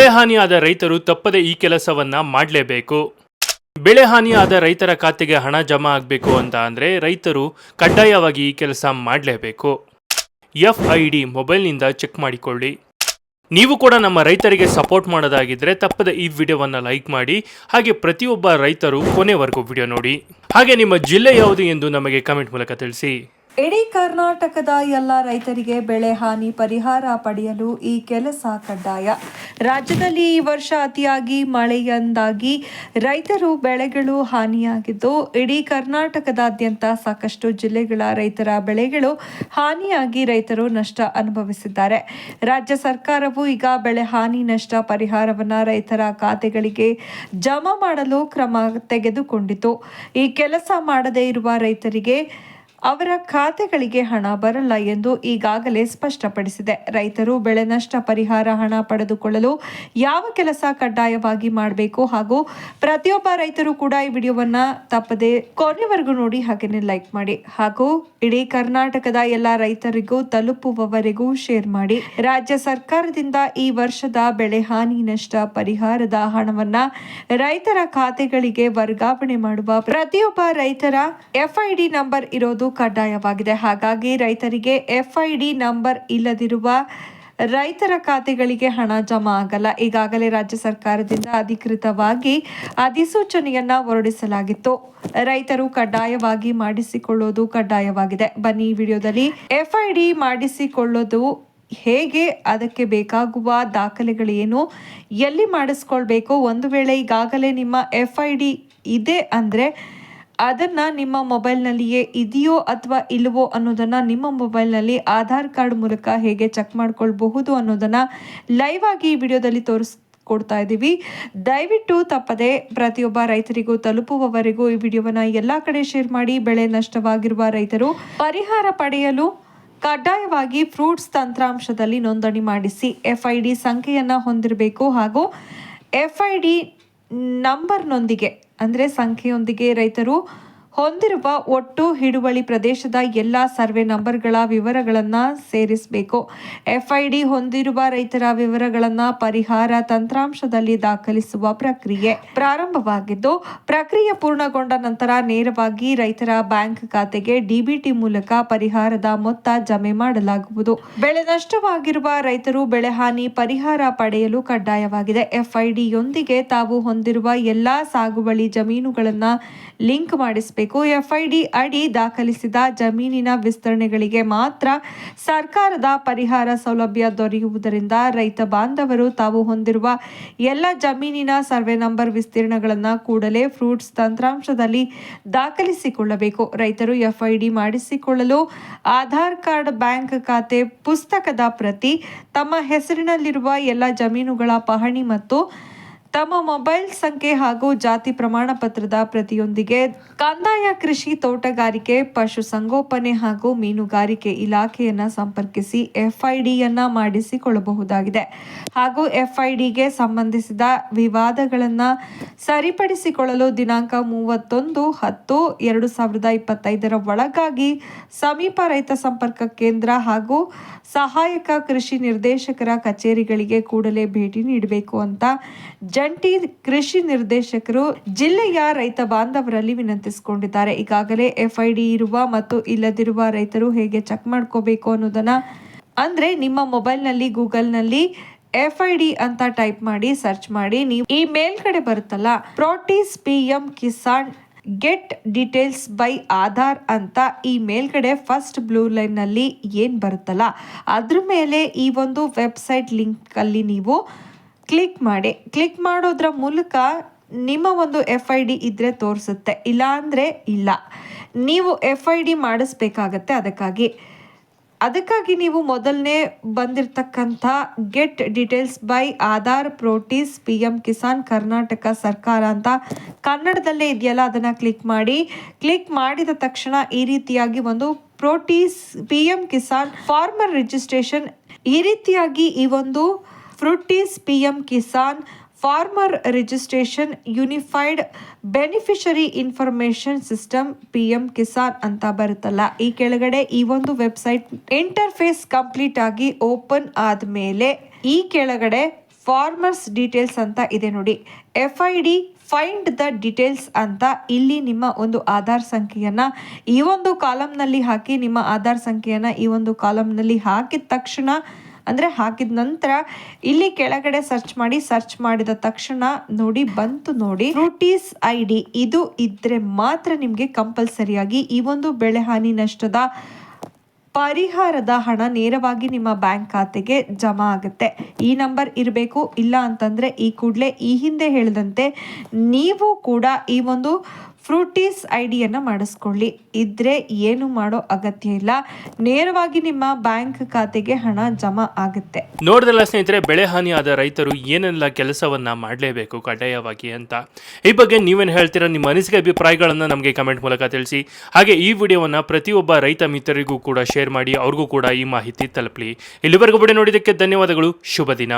ಬೆಳೆ ಹಾನಿಯಾದ ರೈತರು ತಪ್ಪದೆ ಈ ಕೆಲಸವನ್ನ ಮಾಡಲೇಬೇಕು. ಬೆಳೆ ಹಾನಿಯಾದ ರೈತರ ಖಾತೆಗೆ ಹಣ ಜಮಾ ಆಗಬೇಕು ಅಂತ ಅಂದರೆ ರೈತರು ಕಡ್ಡಾಯವಾಗಿ ಈ ಕೆಲಸ ಮಾಡಲೇಬೇಕು. ಎಫ್ ಐ ಡಿ ಮೊಬೈಲ್ನಿಂದ ಚೆಕ್ ಮಾಡಿಕೊಳ್ಳಿ. ನೀವು ಕೂಡ ನಮ್ಮ ರೈತರಿಗೆ ಸಪೋರ್ಟ್ ಮಾಡೋದಾಗಿದ್ದರೆ ತಪ್ಪದೆ ಈ ವಿಡಿಯೋವನ್ನು ಲೈಕ್ ಮಾಡಿ, ಹಾಗೆ ಪ್ರತಿಯೊಬ್ಬ ರೈತರು ಕೊನೆವರೆಗೂ ವಿಡಿಯೋ ನೋಡಿ. ಹಾಗೆ ನಿಮ್ಮ ಜಿಲ್ಲೆ ಯಾವುದು ಎಂದು ನಮಗೆ ಕಮೆಂಟ್ ಮೂಲಕ ತಿಳಿಸಿ. ಇಡೀ ಕರ್ನಾಟಕದ ಎಲ್ಲ ರೈತರಿಗೆ ಬೆಳೆ ಹಾನಿ ಪರಿಹಾರ ಪಡೆಯಲು ಈ ಕೆಲಸ ಕಡ್ಡಾಯ. ರಾಜ್ಯದಲ್ಲಿ ಈ ವರ್ಷ ಅತಿಯಾಗಿ ಮಳೆಯಿಂದಾಗಿ ರೈತರು ಬೆಳೆಗಳು ಹಾನಿಯಾಗಿದ್ದು, ಇಡೀ ಕರ್ನಾಟಕದಾದ್ಯಂತ ಸಾಕಷ್ಟು ಜಿಲ್ಲೆಗಳ ರೈತರ ಬೆಳೆಗಳು ಹಾನಿಯಾಗಿ ರೈತರು ನಷ್ಟ ಅನುಭವಿಸಿದ್ದಾರೆ. ರಾಜ್ಯ ಸರ್ಕಾರವು ಈಗ ಬೆಳೆ ಹಾನಿ ನಷ್ಟ ಪರಿಹಾರವನ್ನು ರೈತರ ಖಾತೆಗಳಿಗೆ ಜಮಾ ಮಾಡಲು ಕ್ರಮ ತೆಗೆದುಕೊಂಡಿತು. ಈ ಕೆಲಸ ಮಾಡದೇ ಇರುವ ರೈತರಿಗೆ ಅವರ ಖಾತೆಗಳಿಗೆ ಹಣ ಬರಲ್ಲ ಎಂದು ಈಗಾಗಲೇ ಸ್ಪಷ್ಟಪಡಿಸಿದೆ. ರೈತರು ಬೆಳೆ ನಷ್ಟ ಪರಿಹಾರ ಹಣ ಪಡೆದುಕೊಳ್ಳಲು ಯಾವ ಕೆಲಸ ಕಡ್ಡಾಯವಾಗಿ ಮಾಡಬೇಕು ಹಾಗೂ ಪ್ರತಿಯೊಬ್ಬ ರೈತರು ಕೂಡ ಈ ವಿಡಿಯೋವನ್ನ ತಪ್ಪದೆ ಕೊನೆವರೆಗೂ ನೋಡಿ ಹಾಗೆಯೇ ಲೈಕ್ ಮಾಡಿ. ಹಾಗೂ ಇಡೀ ಕರ್ನಾಟಕದ ಎಲ್ಲ ರೈತರಿಗೂ ತಲುಪುವವರೆಗೂ ಶೇರ್ ಮಾಡಿ. ರಾಜ್ಯ ಸರ್ಕಾರದಿಂದ ಈ ವರ್ಷದ ಬೆಳೆ ಹಾನಿ ನಷ್ಟ ಪರಿಹಾರದ ಹಣವನ್ನ ರೈತರ ಖಾತೆಗಳಿಗೆ ವರ್ಗಾವಣೆ ಮಾಡುವ ಪ್ರತಿಯೊಬ್ಬ ರೈತರ ಎಫ್ಐಡಿ ನಂಬರ್ ಇರೋದು ಕಡ್ಡಾಯವಾಗಿದೆ. ಹಾಗಾಗಿ ರೈತರಿಗೆ ಎಫ್ಐಡಿ ನಂಬರ್ ಇಲ್ಲದಿರುವ ರೈತರ ಖಾತೆಗಳಿಗೆ ಹಣ ಜಮಾ ಆಗಲ್ಲ. ಈಗಾಗಲೇ ರಾಜ್ಯ ಸರ್ಕಾರದಿಂದ ಅಧಿಕೃತವಾಗಿ ಅಧಿಸೂಚನೆಯನ್ನ ಹೊರಡಿಸಲಾಗಿತ್ತು. ರೈತರು ಕಡ್ಡಾಯವಾಗಿ ಮಾಡಿಸಿಕೊಳ್ಳೋದು ಕಡ್ಡಾಯವಾಗಿದೆ. ಬನ್ನಿ ಈ ವಿಡಿಯೋದಲ್ಲಿ ಎಫ್ಐಡಿ ಮಾಡಿಸಿಕೊಳ್ಳೋದು ಹೇಗೆ, ಅದಕ್ಕೆ ಬೇಕಾಗುವ ದಾಖಲೆಗಳೇನು ಎಲ್ಲಿ ಮಾಡಿಸ್ಕೊಳ್ಬೇಕು? ಒಂದು ವೇಳೆ ಈಗಾಗಲೇ ನಿಮ್ಮ ಎಫ್ ಇದೆ ಅಂದರೆ ಅದನ್ನು ನಿಮ್ಮ ಮೊಬೈಲ್ನಲ್ಲಿಯೇ ಇದೆಯೋ ಅಥವಾ ಇಲ್ಲವೋ ಅನ್ನೋದನ್ನು ನಿಮ್ಮ ಮೊಬೈಲ್ನಲ್ಲಿ ಆಧಾರ್ ಕಾರ್ಡ್ ಮೂಲಕ ಹೇಗೆ ಚೆಕ್ ಮಾಡ್ಕೊಳ್ಬಹುದು ಅನ್ನೋದನ್ನು ಲೈವ್ ಆಗಿ ಈ ವಿಡಿಯೋದಲ್ಲಿ ತೋರಿಸ್, ಕೊಡ್ತಾ ಇದ್ದೀವಿ. ದಯವಿಟ್ಟು ತಪ್ಪದೆ ಪ್ರತಿಯೊಬ್ಬ ರೈತರಿಗೂ ತಲುಪುವವರೆಗೂ ಈ ವಿಡಿಯೋವನ್ನ ಎಲ್ಲ ಕಡೆ ಶೇರ್ ಮಾಡಿ, ಬೆಳೆ ನಷ್ಟವಾಗಿರುವ ರೈತರು ಪರಿಹಾರ ಪಡೆಯಲು ಕಡ್ಡಾಯವಾಗಿ ಫ್ರೂಟ್ಸ್ ತಂತ್ರಾಂಶದಲ್ಲಿ ನೋಂದಣಿ ಮಾಡಿಸಿ ಎಫ್ ಐ ಡಿ ಸಂಖ್ಯೆಯನ್ನು ಹೊಂದಿರಬೇಕು ಹಾಗೂ ಎಫ್ ಐ ಡಿ ನಂಬರ್ನೊಂದಿಗೆ ಅಂದರೆ ಸಂಖ್ಯೆಯೊಂದಿಗೆ ರೈತರು ಹೊಂದಿರುವ ಒಟ್ಟು ಹಿಡುವಳಿ ಪ್ರದೇಶದ ಎಲ್ಲ ಸರ್ವೆ ನಂಬರ್ಗಳ ವಿವರಗಳನ್ನು ಸೇರಿಸಬೇಕು. ಎಫ್ಐಡಿ ಹೊಂದಿರುವ ರೈತರ ವಿವರಗಳನ್ನು ಪರಿಹಾರ ತಂತ್ರಾಂಶದಲ್ಲಿ ದಾಖಲಿಸುವ ಪ್ರಕ್ರಿಯೆ ಪ್ರಾರಂಭವಾಗಿದ್ದು, ಪ್ರಕ್ರಿಯೆ ಪೂರ್ಣಗೊಂಡ ನಂತರ ನೇರವಾಗಿ ರೈತರ ಬ್ಯಾಂಕ್ ಖಾತೆಗೆ ಡಿಬಿಟಿ ಮೂಲಕ ಪರಿಹಾರದ ಮೊತ್ತ ಜಮೆ ಮಾಡಲಾಗುವುದು. ಬೆಳೆ ನಷ್ಟವಾಗಿರುವ ರೈತರು ಬೆಳೆ ಹಾನಿ ಪರಿಹಾರ ಪಡೆಯಲು ಕಡ್ಡಾಯವಾಗಿದೆ. ಎಫ್ಐಡಿಯೊಂದಿಗೆ ತಾವು ಹೊಂದಿರುವ ಎಲ್ಲಾ ಸಾಗುವಳಿ ಜಮೀನುಗಳನ್ನ ಲಿಂಕ್ ಮಾಡಿಸಬೇಕು. ಎಫ್ಐಡಿ ಅಡಿ ದಾಖಲಿಸಿದ ಜಮೀನಿನ ವಿಸ್ತರಣೆಗಳಿಗೆ ಮಾತ್ರ ಸರ್ಕಾರದ ಪರಿಹಾರ ಸೌಲಭ್ಯ ದೊರೆಯುವುದರಿಂದ ರೈತ ಬಾಂಧವರು ತಾವು ಹೊಂದಿರುವ ಎಲ್ಲ ಜಮೀನಿನ ಸರ್ವೆ ನಂಬರ್ ವಿಸ್ತೀರ್ಣಗಳನ್ನು ಕೂಡಲೇ ಫ್ರೂಟ್ಸ್ ತಂತ್ರಾಂಶದಲ್ಲಿ ದಾಖಲಿಸಿಕೊಳ್ಳಬೇಕು. ರೈತರು ಎಫ್ಐಡಿ ಮಾಡಿಸಿಕೊಳ್ಳಲು ಆಧಾರ್ ಕಾರ್ಡ್, ಬ್ಯಾಂಕ್ ಖಾತೆ, ಪುಸ್ತಕದ ಪ್ರತಿ ತಮ್ಮ ಹೆಸರಿನಲ್ಲಿರುವ ಎಲ್ಲ ಜಮೀನುಗಳ ಪಹಣಿ ಮತ್ತು ತಮ್ಮ ಮೊಬೈಲ್ ಸಂಖ್ಯೆ ಹಾಗೂ ಜಾತಿ ಪ್ರಮಾಣ ಪತ್ರದ ಪ್ರತಿಯೊಂದಿಗೆ ಕಂದಾಯ ಕೃಷಿ ತೋಟಗಾರಿಕೆ ಪಶುಸಂಗೋಪನೆ ಹಾಗೂ ಮೀನುಗಾರಿಕೆ ಇಲಾಖೆಯನ್ನು ಸಂಪರ್ಕಿಸಿ ಎಫ್ಐಡಿಯನ್ನ ಮಾಡಿಸಿಕೊಳ್ಳಬಹುದಾಗಿದೆ. ಹಾಗೂ ಎಫ್ಐಡಿಗೆ ಸಂಬಂಧಿಸಿದ ವಿವಾದಗಳನ್ನು ಸರಿಪಡಿಸಿಕೊಳ್ಳಲು ದಿನಾಂಕ ಮೂವತ್ತೊಂದು ಹತ್ತು ಎರಡು ಸಾವಿರದ ಇಪ್ಪತ್ತೈದರ ಒಳಗಾಗಿ ಸಮೀಪ ರೈತ ಸಂಪರ್ಕ ಕೇಂದ್ರ ಹಾಗೂ ಸಹಾಯಕ ಕೃಷಿ ನಿರ್ದೇಶಕರ ಕಚೇರಿಗಳಿಗೆ ಕೂಡಲೇ ಭೇಟಿ ನೀಡಬೇಕು ಅಂತ ಜಂಟಿ ಕೃಷಿ ನಿರ್ದೇಶಕರು ಜಿಲ್ಲೆಯ ರೈತ ಬಾಂಧವರಲ್ಲಿ ವಿನಂತಿಸಿಕೊಂಡಿದ್ದಾರೆ. ಈಗಾಗಲೇ ಎಫ್ಐಡಿ ಇರುವ ಮತ್ತು ಇಲ್ಲದಿರುವ ರೈತರು ಹೇಗೆ ಚೆಕ್ ಮಾಡ್ಕೋಬೇಕು ಅನ್ನೋದನ್ನ ಅಂದ್ರೆ ನಿಮ್ಮ ಮೊಬೈಲ್ನಲ್ಲಿ, ಗೂಗಲ್ನಲ್ಲಿ ಎಫ್ ಐ ಡಿ ಅಂತ ಟೈಪ್ ಮಾಡಿ ಸರ್ಚ್ ಮಾಡಿ. ನೀವು ಈ ಮೇಲ್ಗಡೆ ಬರುತ್ತಲ್ಲ, fruits P M Kisan get details by Aadhaar ಅಂತ ಈ ಮೇಲ್ಗಡೆ ಫಸ್ಟ್ ಬ್ಲೂ ಲೈನ್ನಲ್ಲಿ ಏನು ಬರುತ್ತಲ್ಲ, ಅದ್ರ ಮೇಲೆ ಈ ಒಂದು ವೆಬ್ಸೈಟ್ ಲಿಂಕಲ್ಲಿ ನೀವು ಕ್ಲಿಕ್ ಮಾಡಿ ಕ್ಲಿಕ್ ಮಾಡೋದ್ರ ಮೂಲಕ ನಿಮ್ಮ ಒಂದು ಎಫ್ ಐ ಡಿ ಇದ್ದರೆ ತೋರಿಸುತ್ತೆ. ಇಲ್ಲ ಅಂದರೆ ಇಲ್ಲ. ನೀವು ಎಫ್ ಐ ಡಿ ಮಾಡಿಸ್ಬೇಕಾಗತ್ತೆ ಅದಕ್ಕಾಗಿ. ಅದಕ್ಕಾಗಿ ನೀವು ಮೊದಲನೇ ಬಂದಿರತಕ್ಕಂಥ get details by Aadhaar fruits P M Kisan Karnataka ಸರ್ಕಾರ ಅಂತ ಕನ್ನಡದಲ್ಲೇ ಇದೆಯಲ್ಲ, ಅದನ್ನು ಕ್ಲಿಕ್ ಮಾಡಿ. ಕ್ಲಿಕ್ ಮಾಡಿದ ತಕ್ಷಣ ಈ ರೀತಿಯಾಗಿ ಒಂದು fruits P M Kisan farmer registration ಈ ರೀತಿಯಾಗಿ ಈ ಒಂದು fruits P M Kisan farmer registration unified beneficiary information system P M Kisan ಅಂತ ಬರುತ್ತಲ್ಲ. ಈ ಕೆಳಗಡೆ ಈ ಒಂದು ವೆಬ್ಸೈಟ್ ಇಂಟರ್ಫೇಸ್ ಕಂಪ್ಲೀಟ್ ಆಗಿ ಓಪನ್ ಆದಮೇಲೆ ಈ ಕೆಳಗಡೆ ಫಾರ್ಮರ್ಸ್ ಡೀಟೇಲ್ಸ್ ಅಂತ ಇದೆ ನೋಡಿ. F I D find the details ಅಂತ ಇಲ್ಲಿ ನಿಮ್ಮ ಒಂದು ಆಧಾರ್ ಸಂಖ್ಯೆಯನ್ನು ಈ ಒಂದು ಕಾಲಮ್ನಲ್ಲಿ ಹಾಕಿ ನಿಮ್ಮ ಆಧಾರ್ ಸಂಖ್ಯೆಯನ್ನು ಈ ಒಂದು ಕಾಲಮ್ನಲ್ಲಿ ಹಾಕಿದ ತಕ್ಷಣ ಅಂದರೆ ಹಾಕಿದ ನಂತರ ಇಲ್ಲಿ ಕೆಳಗಡೆ ಸರ್ಚ್ ಮಾಡಿ ಸರ್ಚ್ ಮಾಡಿದ ತಕ್ಷಣ ನೋಡಿ, ಬಂತು ನೋಡಿ. ರೂಟೀಸ್ ಐ ಡಿ ಇದು ಇದ್ರೆ ಮಾತ್ರ ನಿಮಗೆ ಕಂಪಲ್ಸರಿಯಾಗಿ ಈ ಒಂದು ಬೆಳೆ ಹಾನಿ ನಷ್ಟದ ಪರಿಹಾರದ ಹಣ ನೇರವಾಗಿ ನಿಮ್ಮ ಬ್ಯಾಂಕ್ ಖಾತೆಗೆ ಜಮಾ ಆಗುತ್ತೆ. ಈ ನಂಬರ್ ಇರಬೇಕು, ಇಲ್ಲ ಅಂತಂದರೆ ಈ ಕೂಡಲೇ ಈ ಹಿಂದೆ ಹೇಳಿದಂತೆ ನೀವು ಕೂಡ ಈ ಒಂದು ಫ್ರೂಟೀಸ್ ಐ ಡಿಯನ್ನು ಮಾಡಿಸ್ಕೊಳ್ಳಿ. ಇದ್ರೆ ಏನು ಮಾಡೋ ಅಗತ್ಯ ಇಲ್ಲ. ನೇರವಾಗಿ ನಿಮ್ಮ ಬ್ಯಾಂಕ್ ಖಾತೆಗೆ ಹಣ ಜಮಾ ಆಗುತ್ತೆ. ನೋಡಿದ್ರಲ್ಲ ಸ್ನೇಹಿತರೆ, ಬೆಳೆ ಹಾನಿಯಾದ ರೈತರು ಏನೆಲ್ಲ ಕೆಲಸವನ್ನ ಮಾಡಲೇಬೇಕು ಕಡ್ಡಾಯವಾಗಿ ಅಂತ. ಈ ಬಗ್ಗೆ ನೀವೇನು ಹೇಳ್ತೀರಾ? ನಿಮ್ಮ ಅನಿಸಿಕೆ ಅಭಿಪ್ರಾಯಗಳನ್ನು ನಮಗೆ ಕಮೆಂಟ್ ಮೂಲಕ ತಿಳಿಸಿ. ಹಾಗೆ ಈ ವಿಡಿಯೋವನ್ನು ಪ್ರತಿಯೊಬ್ಬ ರೈತ ಮಿತ್ರರಿಗೂ ಕೂಡ ಶೇರ್ ಮಾಡಿ, ಅವ್ರಿಗೂ ಕೂಡ ಈ ಮಾಹಿತಿ ತಲುಪಲಿ. ಇಲ್ಲಿವರೆಗೂ ಬಿಡಿ ನೋಡಿದ್ದಕ್ಕೆ ಧನ್ಯವಾದಗಳು. ಶುಭ ದಿನ.